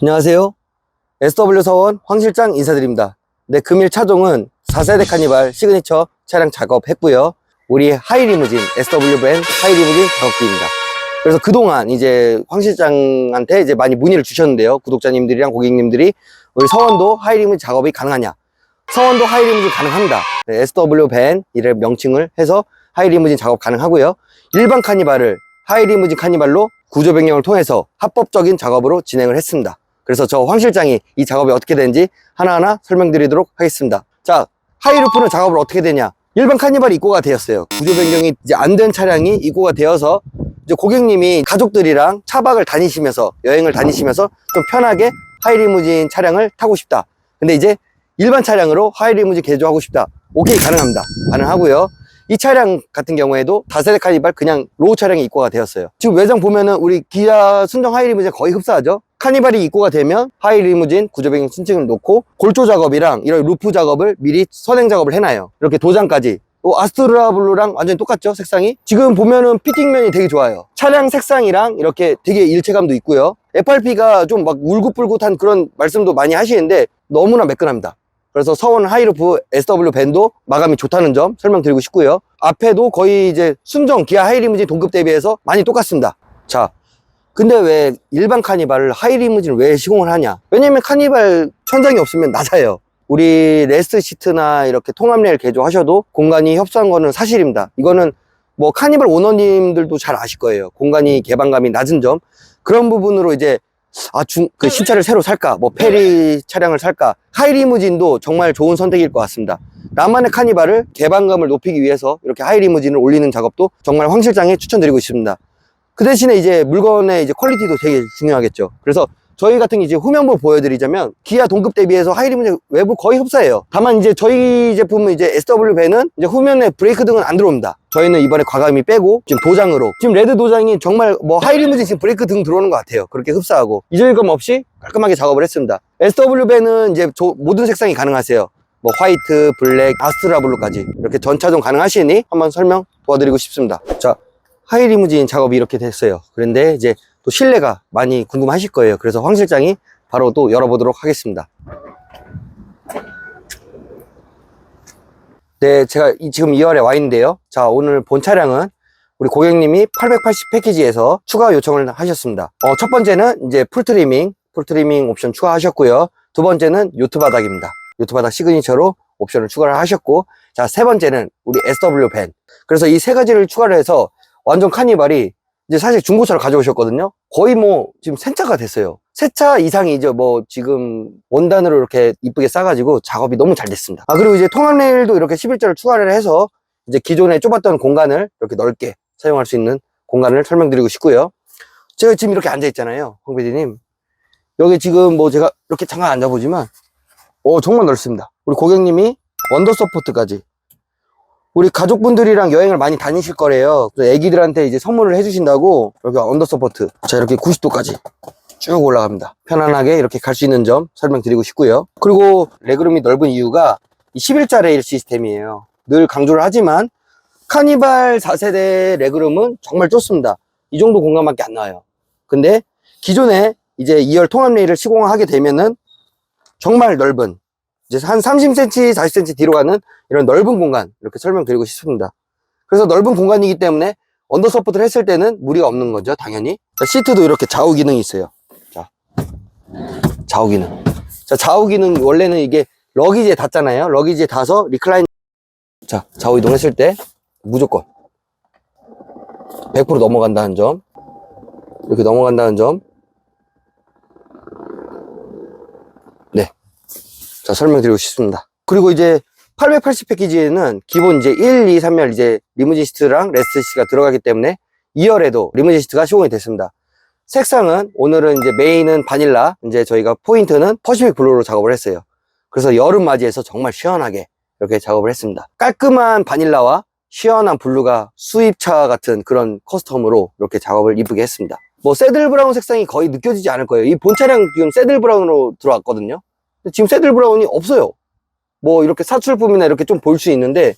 안녕하세요. SW 서원 황 실장 인사드립니다. 네, 금일 차종은 4세대 카니발 시그니처 차량 작업했고요. 우리 하이리무진, SW 밴 하이리무진 작업기입니다. 그래서 그동안 이제 황 실장한테 이제 많이 문의를 주셨는데요. 구독자님들이랑 고객님들이 우리 서원도 하이리무진 작업이 가능하냐? 서원도 하이리무진 가능합니다. 네, SW 밴 이를 명칭을 해서 하이리무진 작업 가능하고요. 일반 카니발을 하이리무진 카니발로 구조 변경을 통해서 합법적인 작업으로 진행을 했습니다. 그래서 저 황 실장이 이 작업이 어떻게 되는지 하나하나 설명드리도록 하겠습니다. 자, 하이루프는 작업을 어떻게 되냐? 일반 카니발이 입고가 되었어요. 구조 변경이 이제 안 된 차량이 입고가 되어서 이제 고객님이 가족들이랑 차박을 다니시면서 여행을 다니시면서 좀 편하게 하이리무진 차량을 타고 싶다. 근데 이제 일반 차량으로 하이리무진 개조하고 싶다. 오케이 가능합니다. 가능하고요. 이 차량 같은 경우에도 다세대 카니발 그냥 로우 차량이 입고가 되었어요. 지금 외장 보면은 우리 기아 순정 하이리무진 거의 흡사하죠. 카니발이 입고가 되면 하이 리무진 구조변경 신청을 놓고 골조 작업이랑 이런 루프 작업을 미리 선행 작업을 해놔요. 이렇게 도장까지. 또 아스트라 블루랑 완전히 똑같죠 색상이 지금 보면은 피팅면이 되게 좋아요 차량 색상이랑 이렇게 되게 일체감도 있고요 FRP가 좀 막 울긋불긋한 그런 말씀도 많이 하시는데 너무나 매끈합니다 그래서 서원 하이루프 SW 밴도 마감이 좋다는 점 설명드리고 싶고요. 앞에도 거의 이제 순정 기아 하이리무진 동급 대비해서 많이 똑같습니다. 자, 근데 왜 일반 카니발을 하이리무진을 왜 시공을 하냐? 왜냐면 카니발 천장이 없으면 낮아요. 우리 레스트 시트나 이렇게 통합 레일 개조하셔도 공간이 협소한 거는 사실입니다. 이거는 뭐 카니발 오너님들도 잘 아실 거예요. 공간이 개방감이 낮은 점. 그런 부분으로 이제 아, 중, 그 신차를 새로 살까? 뭐, 페리 차량을 살까? 하이리무진도 정말 좋은 선택일 것 같습니다. 나만의 카니발을 개방감을 높이기 위해서 이렇게 하이리무진을 올리는 작업도 정말 황 실장에 추천드리고 있습니다. 그 대신에 이제 물건의 이제 퀄리티도 되게 중요하겠죠. 그래서 저희 같은 이제 후면부 보여드리자면 기아 동급 대비해서 하이리무진 외부 거의 흡사해요. 다만 이제 저희 제품은 이제 SW 밴은 이제 후면에 브레이크 등은 안 들어옵니다. 저희는 이번에 과감히 빼고 지금 도장으로 지금 레드 도장이 정말 뭐 하이리무진 지금 브레이크 등 들어오는 것 같아요. 그렇게 흡사하고 이질감 없이 깔끔하게 작업을 했습니다. SW 밴은 이제 저- 모든 색상이 가능하세요. 뭐 화이트, 블랙, 아스트라 블루까지 이렇게 전차종 가능하시니 한번 설명 도와드리고 싶습니다. 자, 하이리무진 작업이 이렇게 됐어요. 그런데 이제 또 실내가 많이 궁금하실 거예요. 그래서 황 실장이 바로 또 열어보도록 하겠습니다. 네, 제가 이- 지금 2월에 와 있는데요. 자, 오늘 본 차량은 우리 고객님이 880 패키지에서 추가 요청을 하셨습니다. 어, 첫 번째는 이제 풀트리밍, 풀트리밍 옵션 추가하셨고요. 두 번째는 요트 바닥입니다. 요트 바닥 시그니처로 옵션을 추가를 하셨고, 자, 세 번째는 우리 SW 밴. 그래서 이 세 가지를 추가를 해서 완전 카니발이 이제 사실 중고차를 가져오셨거든요. 거의 뭐 지금 새 차가 됐어요. 새차 이상이죠. 뭐 지금 원단으로 이렇게 이쁘게 싸가지고 작업이 너무 잘 됐습니다. 아 그리고 이제 통합 레일도 이렇게 11자를 추가를 해서 이제 기존에 좁았던 공간을 이렇게 넓게 사용할 수 있는 공간을 설명드리고 싶고요. 제가 지금 이렇게 앉아 있잖아요, 홍 PD님. 여기 지금 뭐 제가 이렇게 잠깐 앉아보지만, 오 정말 넓습니다. 우리 고객님이 원더 서포트까지 우리 가족분들이랑 여행을 많이 다니실 거래요. 애기들한테 이제 선물을 해주신다고 여기 언더 서포트. 자, 이렇게 90도까지 쭉 올라갑니다. 편안하게 이렇게 갈 수 있는 점 설명드리고 싶고요. 그리고 레그룸이 넓은 이유가 이 11자 레일 시스템이에요. 늘 강조를 하지만 카니발 4세대 레그룸은 정말 좁습니다. 이 정도 공간밖에 안 나와요. 근데 기존에 이제 2열 통합 레일을 시공하게 되면은 정말 넓은 이제 한 30cm, 40cm 뒤로 가는 이런 넓은 공간 이렇게 설명드리고 싶습니다. 그래서 넓은 공간이기 때문에 언더 서포트를 했을 때는 무리가 없는 거죠, 당연히. 자, 시트도 이렇게 좌우 기능이 있어요. 자, 좌우 기능. 자, 좌우 기능 원래는 이게 러기지에 닿잖아요. 러기지에 닿아서 리클라인. 자, 좌우 이동했을 때 무조건 100% 넘어간다는 점. 이렇게 넘어간다는 점. 자, 설명드리고 싶습니다. 그리고 이제 880 패키지에는 기본 이제 1, 2, 3열 이제 리무진 시트랑 레스트 시트가 들어가기 때문에 2열에도 리무진 시트가 시공이 됐습니다. 색상은 오늘은 이제 메인은 바닐라, 이제 저희가 포인트는 퍼시픽 블루로 작업을 했어요. 그래서 여름 맞이해서 정말 시원하게 이렇게 작업을 했습니다. 깔끔한 바닐라와 시원한 블루가 수입차 같은 그런 커스텀으로 이렇게 작업을 이쁘게 했습니다. 뭐 새들 브라운 색상이 거의 느껴지지 않을 거예요. 이 본 차량 지금 새들 브라운으로 들어왔거든요. 지금 새들 브라운이 없어요. 뭐 이렇게 사출품이나 이렇게 좀 볼 수 있는데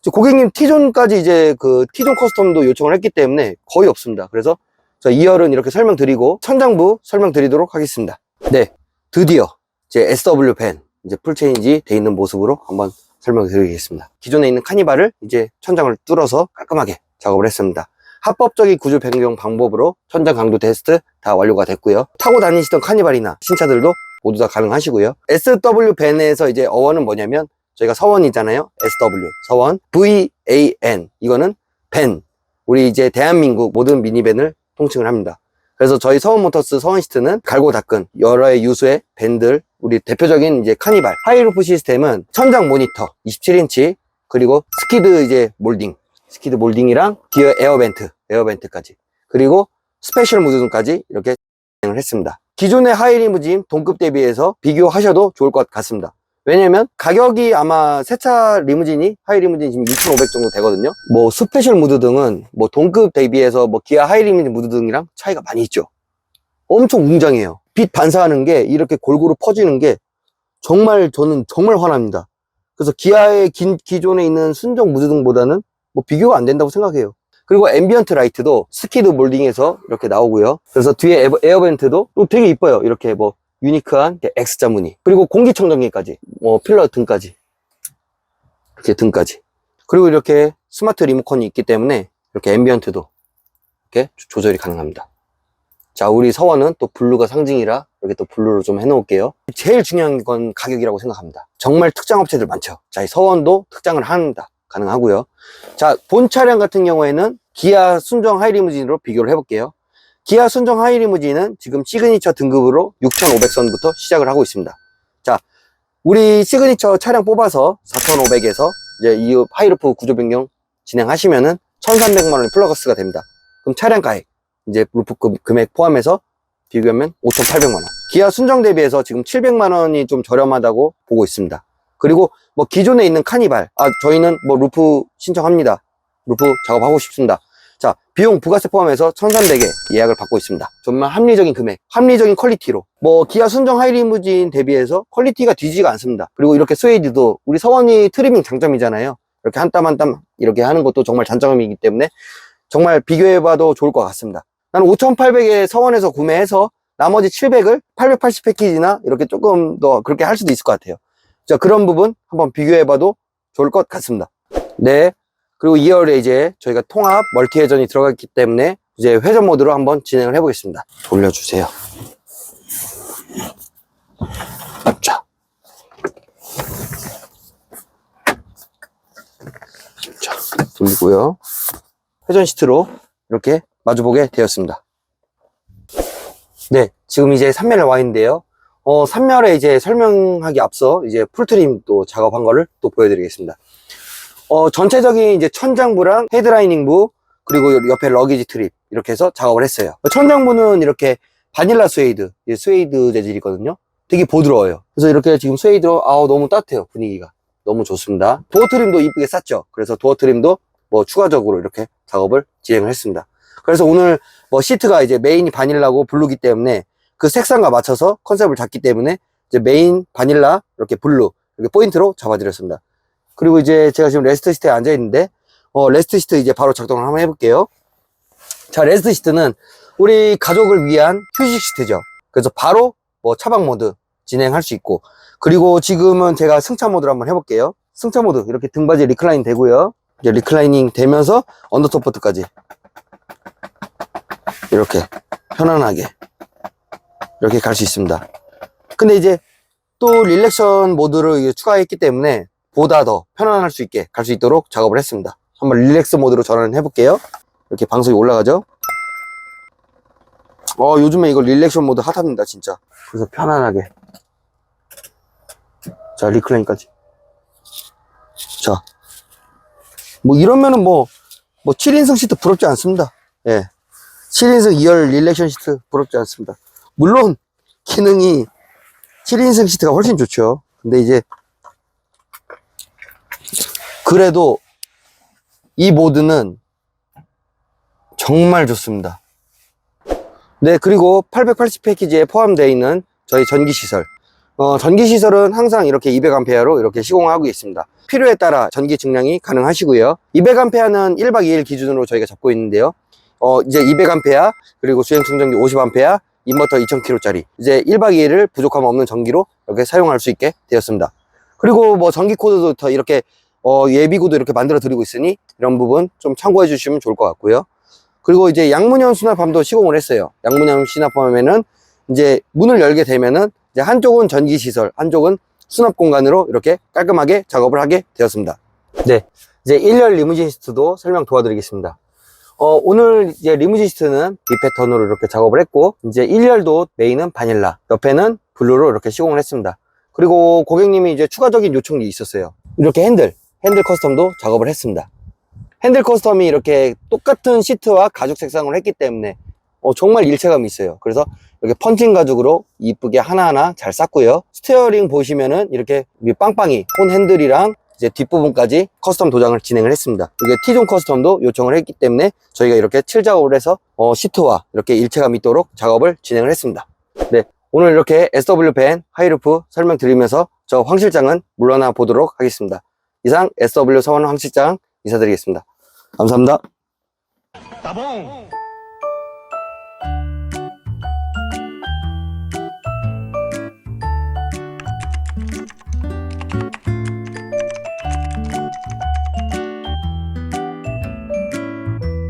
저 고객님 T존까지 이제 그 T존 커스텀도 요청을 했기 때문에 거의 없습니다. 그래서 저 2열은 이렇게 설명드리고 천장부 설명드리도록 하겠습니다. 네, 드디어 제 SW 밴 이제 풀체인지 돼 있는 모습으로 한번 설명드리겠습니다. 기존에 있는 카니발을 이제 천장을 뚫어서 깔끔하게 작업을 했습니다. 합법적인 구조 변경 방법으로 천장 강도 테스트 다 완료가 됐고요. 타고 다니시던 카니발이나 신차들도 모두 다 가능하시고요. SW 밴에서 이제 어원은 뭐냐면 저희가 서원이잖아요. SW 서원 VAN 이거는 밴 우리 이제 대한민국 모든 미니밴을 통칭을 합니다. 그래서 저희 서원모터스 서원시트는 갈고 닦은 여러의 유수의 밴들 우리 대표적인 이제 카니발 하이루프 시스템은 천장 모니터 27인치 그리고 스키드 이제 몰딩 스키드 몰딩이랑 디어 에어벤트 에어벤트까지 그리고 스페셜 무드등까지 이렇게 진행을 했습니다. 기존의 하이리무진 동급 대비해서 비교하셔도 좋을 것 같습니다. 왜냐면 가격이 아마 세차 리무진이 하이 리무진이 지금 2,500 정도 되거든요. 뭐 스페셜 무드 등은 뭐 동급 대비해서 뭐 기아 하이 리무진 무드 등이랑 차이가 많이 있죠. 엄청 웅장해요. 빛 반사하는 게 이렇게 골고루 퍼지는 게 정말 저는 정말 화납니다. 그래서 기아의 긴- 기존에 있는 순정 무드 등보다는 뭐 비교가 안 된다고 생각해요. 그리고 앰비언트 라이트도 스키드 몰딩에서 이렇게 나오고요. 그래서 뒤에 에어- 에어벤트도 또 되게 이뻐요. 이렇게 뭐 유니크한 X자 무늬. 그리고 공기청정기까지, 뭐 필러 등까지. 이렇게 등까지. 그리고 이렇게 스마트 리모컨이 있기 때문에 이렇게 앰비언트도 이렇게 조- 조절이 가능합니다. 자, 우리 서원은 또 블루가 상징이라 이렇게 또 블루로 좀 해놓을게요. 제일 중요한 건 가격이라고 생각합니다. 정말 특장 업체들 많죠. 자, 이 서원도 특장을 합니다. 가능하고요. 자, 본 차량 같은 경우에는 기아 순정 하이리무진으로 비교를 해볼게요. 기아 순정 하이리무진은 지금 시그니처 등급으로 6,500선부터 시작을 하고 있습니다. 자, 우리 시그니처 차량 뽑아서 4,500에서 이제 이 하이루프 구조 변경 진행하시면은 1,300만 원이 플러스가 됩니다. 그럼 차량 가액 이제 루프 금- 금액 포함해서 비교하면 5,800만 원. 기아 순정 대비해서 지금 700만 원이 좀 저렴하다고 보고 있습니다. 그리고 뭐 기존에 있는 카니발, 아 저희는 뭐 루프 신청합니다. 루프 작업하고 싶습니다. 자, 비용 부가세 포함해서 1,300에 예약을 받고 있습니다. 정말 합리적인 금액, 합리적인 퀄리티로. 뭐, 기아 순정 하이리무진 대비해서 퀄리티가 뒤지가 않습니다. 그리고 이렇게 스웨이드도 우리 서원이 트리밍 장점이잖아요. 이렇게 한 땀 한 땀 이렇게 하는 것도 정말 장점이기 때문에 정말 비교해봐도 좋을 것 같습니다. 나는 5,800에 서원에서 구매해서 나머지 700을 880 패키지나 이렇게 조금 더 그렇게 할 수도 있을 것 같아요. 자, 그런 부분 한번 비교해 봐도 좋을 것 같습니다. 네. 그리고 2열에 이제 저희가 통합 멀티 회전이 들어갔기 때문에 이제 회전 모드로 한번 진행을 해보겠습니다. 돌려주세요. 자. 자, 돌리고요. 회전 시트로 이렇게 마주보게 되었습니다. 네, 지금 이제 3열에 와 있는데요. 어, 3열에 이제 설명하기 앞서 이제 풀트림 또 작업한 거를 또 보여드리겠습니다. 어, 전체적인 이제 천장부랑 헤드라이닝부, 그리고 옆에 러기지 트립, 이렇게 해서 작업을 했어요. 천장부는 이렇게 바닐라 스웨이드, 스웨이드 재질이거든요. 되게 부드러워요. 그래서 이렇게 지금 스웨이드로, 아우, 너무 따뜻해요, 분위기가. 너무 좋습니다. 도어 트림도 이쁘게 쌌죠. 그래서 도어 트림도 뭐 추가적으로 이렇게 작업을 진행을 했습니다. 그래서 오늘 뭐 시트가 이제 메인이 바닐라고 블루기 때문에 그 색상과 맞춰서 컨셉을 잡기 때문에 이제 메인 바닐라 이렇게 블루 이렇게 포인트로 잡아드렸습니다. 그리고 이제 제가 지금 레스트 시트에 앉아 있는데 어 레스트 시트 이제 바로 작동을 한번 해볼게요. 자 레스트 시트는 우리 가족을 위한 휴식 시트죠. 그래서 바로 뭐 차박 모드 진행할 수 있고 그리고 지금은 제가 승차 모드를 한번 해볼게요. 승차 모드 이렇게 등받이 리클라인 되고요. 이제 리클라이닝 되면서 언더토퍼트까지 이렇게 편안하게 이렇게 갈 수 있습니다. 근데 이제 또 릴렉션 모드를 추가했기 때문에 보다 더 편안할 수 있게 갈 수 있도록 작업을 했습니다. 한번 릴렉스 모드로 전환을 해볼게요. 이렇게 방송이 올라가죠. 어, 요즘에 이거 릴렉션 모드 핫합니다, 진짜. 그래서 편안하게. 자, 리클라인까지. 자. 뭐 이러면은 뭐, 뭐 7인승 시트 부럽지 않습니다. 예. 7인승 2열 릴렉션 시트 부럽지 않습니다. 물론, 기능이 7인승 시트가 훨씬 좋죠. 근데 이제, 그래도 이 모드는 정말 좋습니다. 네, 그리고 880 패키지에 포함되어 있는 저희 전기 시설. 어, 전기 시설은 항상 이렇게 200A로 이렇게 시공하고 있습니다. 필요에 따라 전기 증량이 가능하시고요. 200A는 1박 2일 기준으로 저희가 잡고 있는데요. 어, 이제 200A 그리고 주행 충전기 50A 인버터 2000kW짜리 이제 1박 2일을 부족함 없는 전기로 이렇게 사용할 수 있게 되었습니다. 그리고 뭐 전기 코드도 더 이렇게 어, 예비구도 이렇게 만들어 드리고 있으니 이런 부분 좀 참고해 주시면 좋을 것 같고요. 그리고 이제 양문형 수납함도 시공을 했어요. 양문형 수납함에는 이제 문을 열게 되면은 이제 한쪽은 전기 시설, 한쪽은 수납 공간으로 이렇게 깔끔하게 작업을 하게 되었습니다. 네. 이제 1열 리무진 시트도 설명 도와드리겠습니다. 어, 오늘 이제 리무진 시트는 B 패턴으로 이렇게 작업을 했고, 이제 1열도 메인은 바닐라, 옆에는 블루로 이렇게 시공을 했습니다. 그리고 고객님이 이제 추가적인 요청이 있었어요. 이렇게 핸들, 핸들 커스텀도 작업을 했습니다. 핸들 커스텀이 이렇게 똑같은 시트와 가죽 색상을 했기 때문에 어, 정말 일체감이 있어요. 그래서 이렇게 펀칭 가죽으로 이쁘게 하나하나 잘 쌌고요. 스티어링 보시면은 이렇게 이 빵빵이 폰 핸들이랑 이제 뒷부분까지 커스텀 도장을 진행을 했습니다. 이게 T존 커스텀도 요청을 했기 때문에 저희가 이렇게 칠 작업을 해서 어, 시트와 이렇게 일체감 있도록 작업을 진행을 했습니다. 네. 오늘 이렇게 SW 밴 하이루프 설명드리면서 저 황 실장은 물러나 보도록 하겠습니다. 이상 SW 서원 황 실장 인사드리겠습니다. 감사합니다. 따봉!